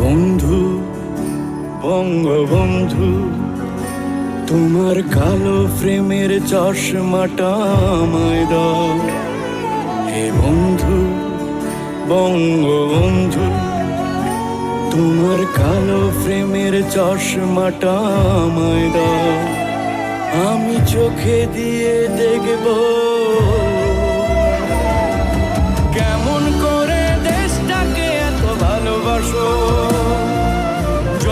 বন্ধু, বঙ্গবন্ধু, তোমার কালো প্রেমের চশমাটা আমায় দাও। হে বন্ধু, বঙ্গবন্ধু, তোমার কালো প্রেমের চশমাটা আমায় দাও। আমি চোখে দিয়ে দেখব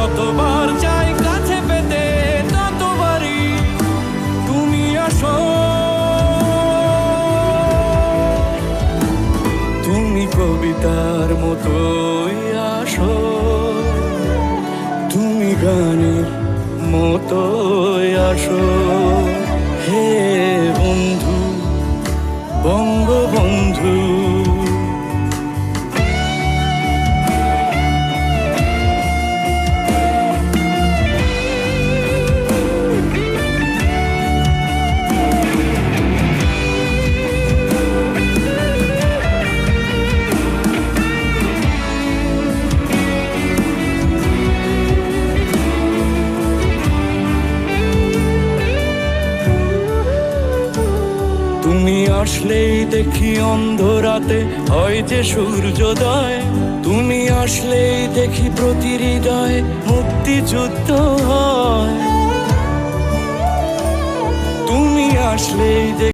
যতবার চাই কাছে পেতে, ততবারই তুমি আসো। তুমি কবিতার মতোই আসো, তুমি গানের মতোই আসো। হে তুমি আসলেই দেখি অন্ধরাতে, হয় যে সূর্যোদয়। তুমি আসলেই দেখি প্রতি হৃদয় মুক্তিযুদ্ধ হয়। তুমি আসলেই